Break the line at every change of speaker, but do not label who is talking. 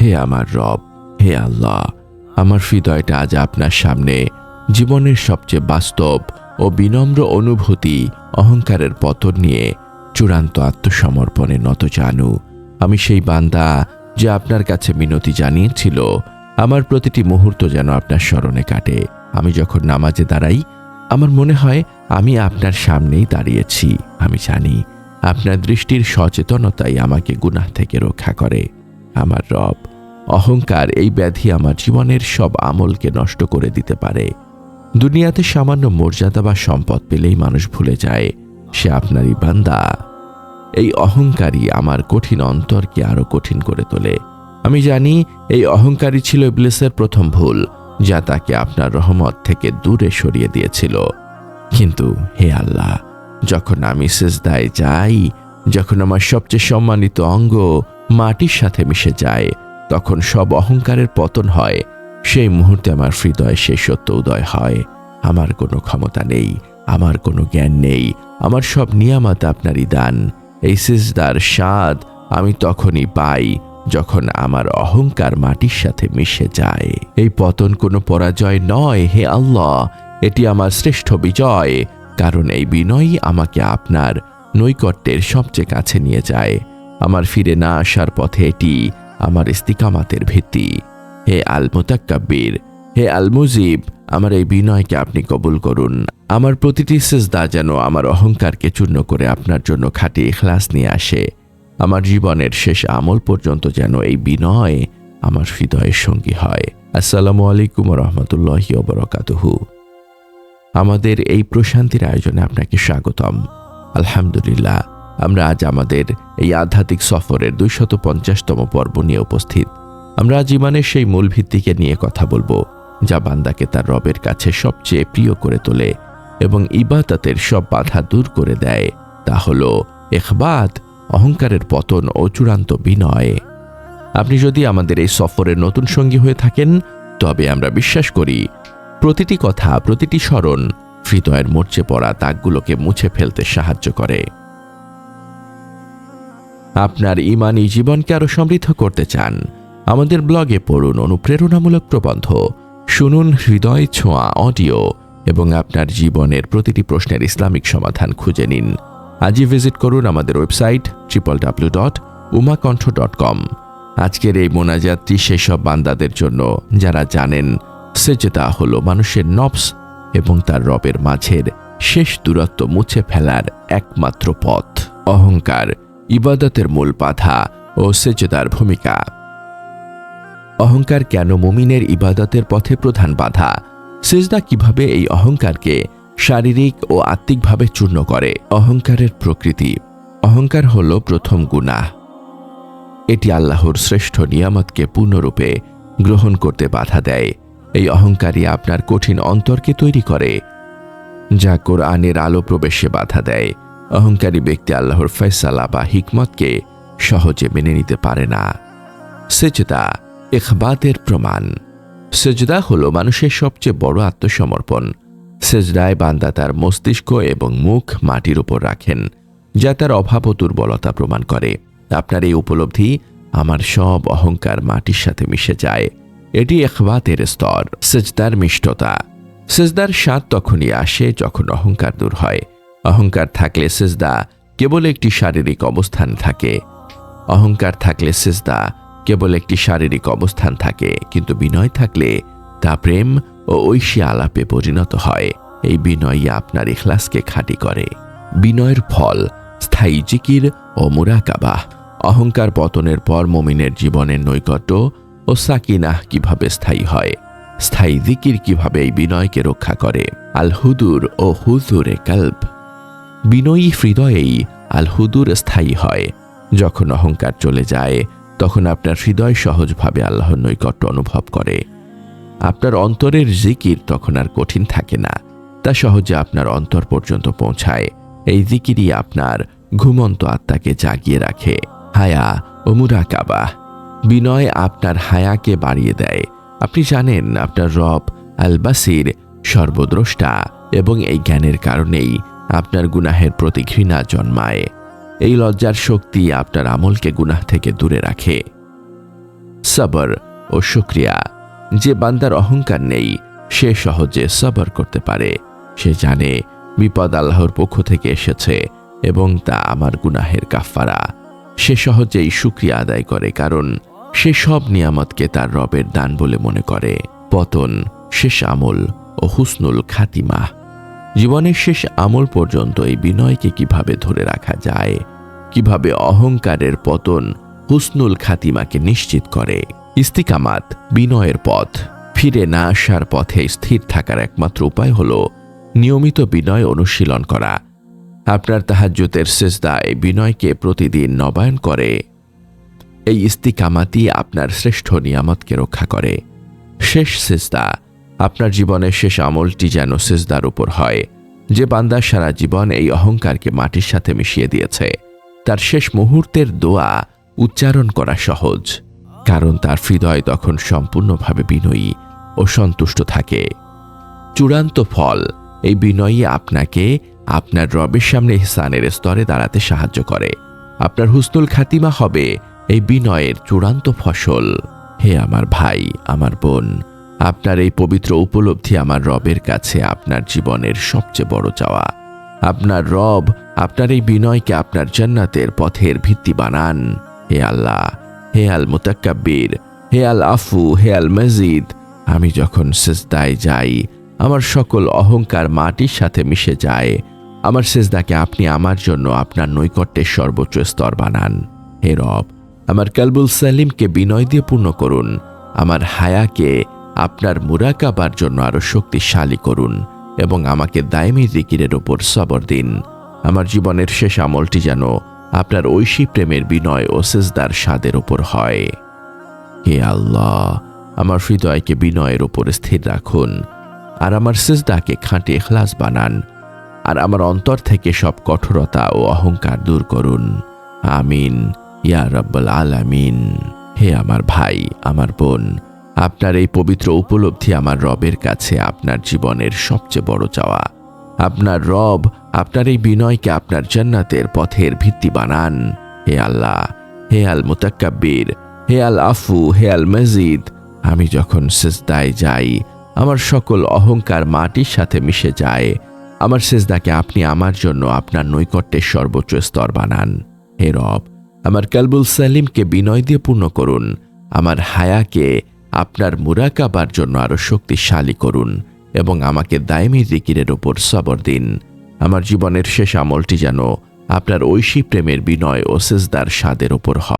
হে আমার রব, হে আল্লাহ, আমার হৃদয়টা আজ আপনার সামনে। জীবনের সবচেয়ে বাস্তব ও বিনম্র অনুভূতি অহংকারের পতন নিয়ে চূড়ান্ত আত্মসমর্পণে নত জানু। আমি সেই বান্দা যে আপনার কাছে মিনতি জানিয়েছিল, আমার প্রতিটি মুহূর্ত যেন আপনার স্মরণে কাটে। আমি যখন নামাজে দাঁড়াই, আমার মনে হয় আমি আপনার সামনেই দাঁড়িয়েছি, আমি জানি আপনার দৃষ্টির সচেতনতাই আমাকে গুনাহ থেকে রক্ষা করে। আমার রব অহংকার এই ব্যাধি আমার জীবনের সব আমলকে নষ্ট করে দিতে পারে। দুনিয়াতে সামান্য মর্যাদা বা সম্পদ পেলেই মানুষ ভুলে যায়। সে আপনারই বান্দা। এই অহংকারী আমার কঠিন অন্তরকে আরও কঠিন করে তোলে। আমি জানি এই অহংকারী ছিল ইবলিসের প্রথম ভুল, যা তাকে আপনার রহমত থেকে দূরে সরিয়ে দিয়েছিল। কিন্তু হে আল্লাহ, যখন আমি সেজদায় যাই, যখন আমার সবচেয়ে সম্মানিত অঙ্গ মাটির সাথে মিশে যায় তখন সব অহংকারের পতন হয়। সেই মুহূর্তে আমার হৃদয়ে সেই সত্য উদয় হয়। আমার কোনো ক্ষমতা নেই, আমার কোনো জ্ঞান নেই, আমার সব নিয়ামত আপনারই দান। এই সিজদার স্বাদ আমি তখনই পাই যখন আমার অহংকার মাটির সাথে মিশে যায়। এই পতন কোনো পরাজয় নয়, হে আল্লাহ! এটি আমার শ্রেষ্ঠ বিজয়, কারণ এই বিনয়ই আমাকে আপনার নৈকট্যের সবচেয়ে কাছে নিয়ে যায়। আমার ফিরে না আসার পথে এটি আমার ইস্তিকামাতের ভিত্তি। হে আল মোতাক্কাব্বির হে আল মুজিব আমার এই বিনয়কে আপনি কবুল করুন। আমার প্রতিটি সেজদা যেন আমার অহংকারকে চূর্ণ করে আপনার জন্য খাঁটি ইখলাস নিয়ে আসে। আমার জীবনের শেষ আমল পর্যন্ত যেন এই বিনয় আমার হৃদয়ের সঙ্গী হয়। আসসালামু আলাইকুম রহমতুল্লাহ বরকাতুহু। আমাদের এই প্রশান্তির আয়োজনে আপনাকে স্বাগতম। আলহামদুলিল্লাহ। আমরা আজ আমাদের এই আধ্যাত্মিক সফরের দুইশত পঞ্চাশতম পর্ব নিয়ে উপস্থিত। আমরা আজ ইমানের সেই মূল ভিত্তিকে নিয়ে কথা বলব, যা বান্দাকে তার রবের কাছে সবচেয়ে প্রিয় করে তোলে এবং ইবাদতের সব বাধা দূর করে দেয়। তা হল এখবাদ অহংকারের পতন ও চূড়ান্ত বিনয়। আপনি যদি আমাদের এই সফরের নতুন সঙ্গী হয়ে থাকেন, তবে আমরা বিশ্বাস করি, প্রতিটি কথা, প্রতিটি স্মরণ হৃদয়ের মরচে পড়া দাগগুলোকে মুছে ফেলতে সাহায্য করে। আপনার ইমানি জীবনকে আরও সমৃদ্ধ করতে চান। আমাদের ব্লগে পড়ুন অনুপ্রেরণামূলক প্রবন্ধ, শুনুন হৃদয় ছোঁয়া অডিও এবং আপনার জীবনের প্রতিটি প্রশ্নের ইসলামিক সমাধান খুঁজে নিন। আজই ভিজিট করুন আমাদের website triple W dot Umakantha dot com আজকের এই মোনাজাতটি সেসব বান্দাদের জন্য যারা জানেন, সেজেদা হলো মানুষের নবস এবং তার রবের মাঝের শেষ দূরত্ব মুছে ফেলার একমাত্র পথ, অহংকার। ইবাদতের মূল বাধা ও সেজেদার ভূমিকা। অহংকার কেন মুমিনের ইবাদতের পথে প্রধান বাধা? সেজদা কীভাবে এই অহংকারকে শারীরিক ও আত্মিকভাবে চূর্ণ করে? অহংকারের প্রকৃতি। অহংকার হল প্রথম গুনাহ। এটি আল্লাহর শ্রেষ্ঠ নিয়ামতকে পূর্ণরূপে গ্রহণ করতে বাধা দেয়। এই অহংকারই আপনার কঠিন অন্তরকে তৈরি করে, যা কোরআনের আলো প্রবেশে বাধা দেয়। অহংকারী ব্যক্তি আল্লাহর ফয়সালা বা হিকমতকে সহজে মেনে নিতে পারে না। সেজদা এখবাদের প্রমাণ। সেজদা হল মানুষের সবচেয়ে বড় আত্মসমর্পণ। সেজদায় বান্দা তার মস্তিষ্ক এবং মুখ মাটির উপর রাখেন, যা তার অভাব ও দুর্বলতা প্রমাণ করে। আপনার এই উপলব্ধি আমার সব অহংকার মাটির সাথে মিশে যায়। এটি এখবাতের স্তর, সেজদার মিষ্টতা। সেজদার স্বাদ তখনই আসে যখন অহংকার দূর হয়। অহংকার থাকলে সেজদা কেবল একটি শারীরিক অবস্থান থাকে। অহংকার থাকলে সেজদা কেবল একটি শারীরিক অবস্থান থাকে, কিন্তু বিনয় থাকলে তা প্রেম ও ঐশী আলাপে পরিণত হয়। এই বিনয়ই আপনার ইখলাসকে খাঁটি করে। বিনয়ের ফল স্থায়ী জিকির ও মুরাকাবা। অহংকার পতনের পর মমিনের জীবনের নৈকট্য ও সাকিনাহ কীভাবে স্থায়ী হয়? স্থায়ী জিকির কীভাবে এই বিনয়কে রক্ষা করে? আল হুদুর ও হুজুরে কাল্ব। বিনয়ী হৃদয়েই আল হুদুর স্থায়ী হয়। যখন অহংকার চলে যায়, তখন আপনার হৃদয় সহজভাবে আল্লাহর নৈকট্য অনুভব করে। আপনার অন্তরের জিকির তখন আর কঠিন থাকে না, তা সহজে আপনার অন্তর পর্যন্ত পৌঁছায়। এই জিকিরই আপনার ঘুমন্ত আত্মাকে জাগিয়ে রাখে। হায়া ও মুরাকাবা। বিনয় আপনার হায়াকে বাড়িয়ে দেয়। আপনি জানেন, আপনার রব আল বাসির সর্বদ্রষ্টা এবং এই জ্ঞানের কারণেই আপনার গুনাহের প্রতি ঘৃণা জন্মায়। এই লজ্জার শক্তি আপনার আমলকে গুনাহ থেকে দূরে রাখে। সবর ও শুক্রিয়া, যে বান্দার অহংকার নেই, সে সহজে সবর করতে পারে। সে জানে বিপদ আল্লাহর পক্ষ থেকে এসেছে এবং তা আমার গুনাহের কাফারা সে সহজেই শুক্রিয়া আদায় করে কারণ সে সব নিয়ামতকে তার রবের দান বলে মনে করে। পতন, শেষ আমল ও হুসনুল খাতিমা। জীবনের শেষ আমল পর্যন্ত এই বিনয়কে কীভাবে ধরে রাখা যায়, কীভাবে অহংকারের পতন হুসনুল খাতিমাকে নিশ্চিত করে, ইস্তিকামাত বিনয়ের পথ, ফিরে না আসার পথে স্থির থাকার একমাত্র উপায় হল নিয়মিত বিনয় অনুশীলন করা। আপনার তাহাজ্যতের শেষদায় বিনয়কে প্রতিদিন নবায়ন করে, এই ইস্তিকামাতি আপনার শ্রেষ্ঠ নিয়ামতকে রক্ষা করে। শেষ সেজদা আপনার জীবনের শেষ আমলটি যেন সেজদার উপর হয়। যে বান্দা সারা জীবন এই অহংকারকে মাটির সাথে মিশিয়ে দিয়েছে, তার শেষ মুহূর্তের দোয়া উচ্চারণ করা সহজ, কারণ তার হৃদয় তখন সম্পূর্ণভাবে বিনয়ী ও সন্তুষ্ট থাকে। চূড়ান্ত ফল, এই বিনয়ী আপনাকে আপনার রবের সামনে ইহসানের স্তরে দাঁড়াতে সাহায্য করে। আপনার হুস্তুল খাতিমা হবে এই বিনয়ের চূড়ান্ত ফসল। হে আমার ভাই, আমার বোন আপনার এই পবিত্র উপলব্ধি আমার রবের কাছে আপনার জীবনের সবচেয়ে বড় চাওয়া। আপনার রব আপনার এই বিনয়কে আপনার জান্নাতের পথের ভিত্তি বানান। হে আল্লাহ, হে আল মুতাক্কাব্বির হে আল আফু হে আল মজিদ আমি যখন সেজদায় যাই, আমার সকল অহংকার মাটির সাথে মিশে যায়। আমার সেজদাকে আপনি আমার জন্য আপনার নৈকট্যের সর্বোচ্চ স্তর বানান। হে রব, আমার কালবুল সালিমকে বিনয় দিয়ে পূর্ণ করুন। আমার হায়াকে আপনার মুরাকাবার জন্য আরও শক্তিশালী করুন এবং আমাকে দায়মি জিকিরের ওপর সবর দিন। আমার জীবনের শেষ আমলটি যেন আপনার ঐশী প্রেমের বিনয় ও সেজদার স্বাদের ওপর হয়। হে আল্লাহ, আমার হৃদয়কে বিনয়ের ওপর স্থির রাখুন, আর আমার সেজদাকে খাঁটি এখলাস বানান, আর আমার অন্তর থেকে সব কঠোরতা ও অহংকার দূর করুন। আমিন, ইয়া রব্বল আলামিন। হে আমার ভাই, আমার বোন আপনার এই পবিত্র উপলব্ধি আমার রবের কাছে আপনার জীবনের সবচেয়ে বড় চাওয়া। আপনার রব আপনার এই বিনয়কে আপনার জান্নাতের পথের ভিত্তি বানান। হে আল্লাহ, হে আল মুতাক্কাব্বির হে আল আফু হে আল মজিদ আমি যখন সেজদায় যাই, আমার সকল অহংকার মাটির সাথে মিশে যায়। আমার সেজদাকে আপনি আমার জন্য আপনার নৈকট্যের সর্বোচ্চ স্তর বানান। হে রব, আমার কালবুল সালিমকে বিনয় দিয়ে পূর্ণ করুন। আমার হায়াকে আপনার মুরাকাবার জন্য আরও শক্তিশালী করুন এবং আমাকে দায়মি জিকিরের ওপর সবর দিন। আমার জীবনের শেষ আমলটি যেন আপনার ঐশী প্রেমের বিনয় ও সেজদার স্বাদের ওপর হয়।